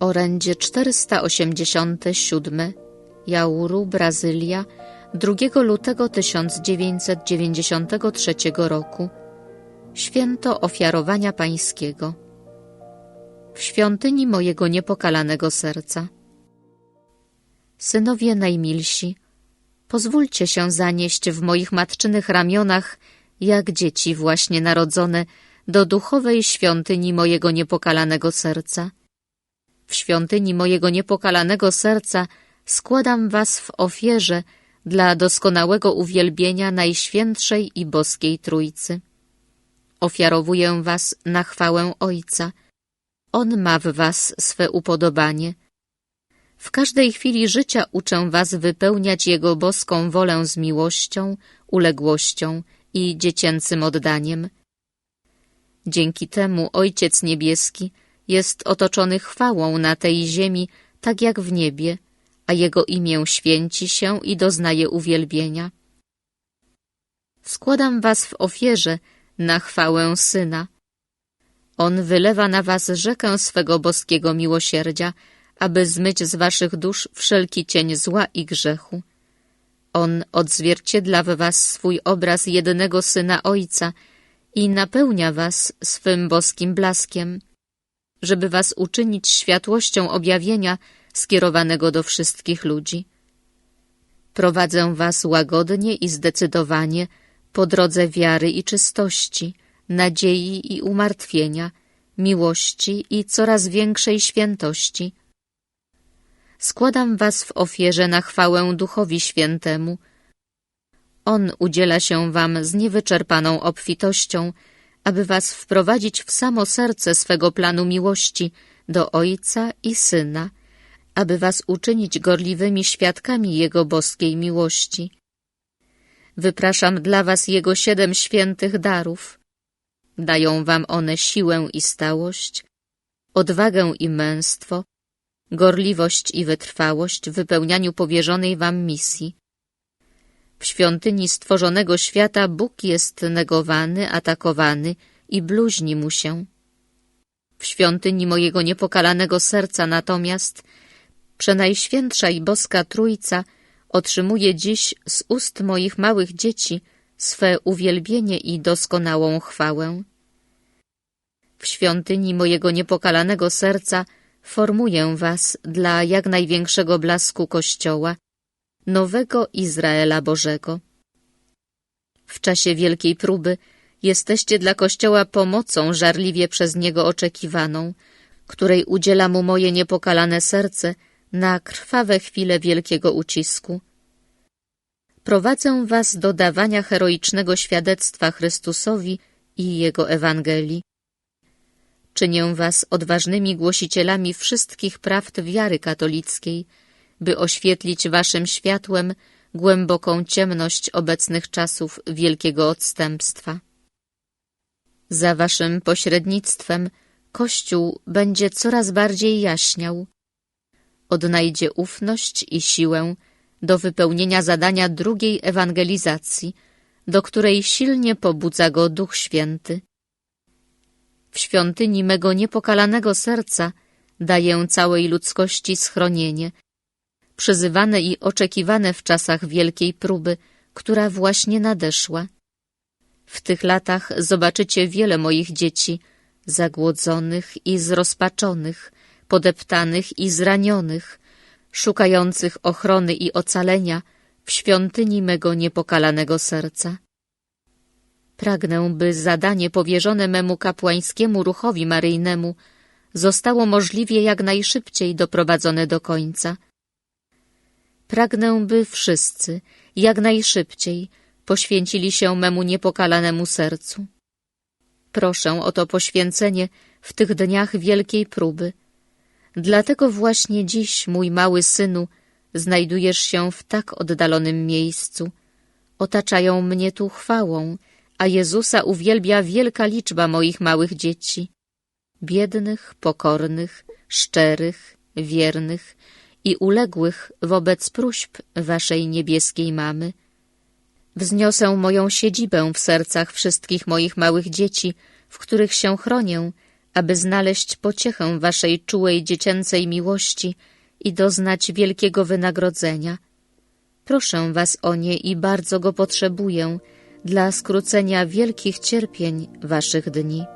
Orędzie 487 Jauru, Brazylia 2 lutego 1993 roku Święto Ofiarowania Pańskiego W świątyni mojego niepokalanego serca Synowie najmilsi, pozwólcie się zanieść w moich matczynych ramionach, jak dzieci właśnie narodzone, do duchowej świątyni mojego niepokalanego serca. W świątyni mojego niepokalanego serca składam was w ofierze dla doskonałego uwielbienia Najświętszej i Boskiej Trójcy. Ofiarowuję was na chwałę Ojca. On ma w was swe upodobanie. W każdej chwili życia uczę was wypełniać Jego boską wolę z miłością, uległością i dziecięcym oddaniem. Dzięki temu Ojciec Niebieski jest otoczony chwałą na tej ziemi, tak jak w niebie, a Jego imię święci się i doznaje uwielbienia. Składam was w ofierze na chwałę Syna. On wylewa na was rzekę swego boskiego miłosierdzia, aby zmyć z waszych dusz wszelki cień zła i grzechu. On odzwierciedla w was swój obraz jedynego Syna Ojca i napełnia was swym boskim blaskiem, żeby was uczynić światłością objawienia skierowanego do wszystkich ludzi. Prowadzę was łagodnie i zdecydowanie po drodze wiary i czystości, nadziei i umartwienia, miłości i coraz większej świętości. Składam was w ofierze na chwałę Duchowi Świętemu. On udziela się wam z niewyczerpaną obfitością, aby was wprowadzić w samo serce swego planu miłości do Ojca i Syna, aby was uczynić gorliwymi świadkami Jego boskiej miłości. Wypraszam dla was Jego siedem świętych darów. Dają wam one siłę i stałość, odwagę i męstwo, gorliwość i wytrwałość w wypełnianiu powierzonej wam misji. Świątyni stworzonego świata Bóg jest negowany, atakowany i bluźni mu się. W świątyni mojego niepokalanego serca natomiast Przenajświętsza i boska Trójca otrzymuje dziś z ust moich małych dzieci swe uwielbienie i doskonałą chwałę. W świątyni mojego niepokalanego serca formuję was dla jak największego blasku Kościoła, nowego Izraela Bożego. W czasie wielkiej próby jesteście dla Kościoła pomocą żarliwie przez Niego oczekiwaną, której udziela mu moje niepokalane serce na krwawe chwile wielkiego ucisku. Prowadzę was do dawania heroicznego świadectwa Chrystusowi i Jego Ewangelii. Czynię was odważnymi głosicielami wszystkich prawd wiary katolickiej, by oświetlić waszym światłem głęboką ciemność obecnych czasów wielkiego odstępstwa. Za waszym pośrednictwem Kościół będzie coraz bardziej jaśniał, odnajdzie ufność i siłę do wypełnienia zadania drugiej ewangelizacji, do której silnie pobudza go Duch Święty. W świątyni mego niepokalanego serca daję całej ludzkości schronienie, przyzywane i oczekiwane w czasach wielkiej próby, która właśnie nadeszła. W tych latach zobaczycie wiele moich dzieci, zagłodzonych i zrozpaczonych, podeptanych i zranionych, szukających ochrony i ocalenia w świątyni mego niepokalanego serca. Pragnę, by zadanie powierzone memu kapłańskiemu ruchowi maryjnemu zostało możliwie jak najszybciej doprowadzone do końca. Pragnę, by wszyscy jak najszybciej poświęcili się memu niepokalanemu sercu. Proszę o to poświęcenie w tych dniach wielkiej próby – Dlatego właśnie dziś, mój mały synu, znajdujesz się w tak oddalonym miejscu. Otaczają mnie tu chwałą, a Jezusa uwielbia wielka liczba moich małych dzieci. Biednych, pokornych, szczerych, wiernych i uległych wobec próśb waszej niebieskiej mamy. Wzniosę moją siedzibę w sercach wszystkich moich małych dzieci, w których się chronię, aby znaleźć pociechę waszej czułej dziecięcej miłości i doznać wielkiego wynagrodzenia. Proszę was o nie i bardzo go potrzebuję dla skrócenia wielkich cierpień waszych dni.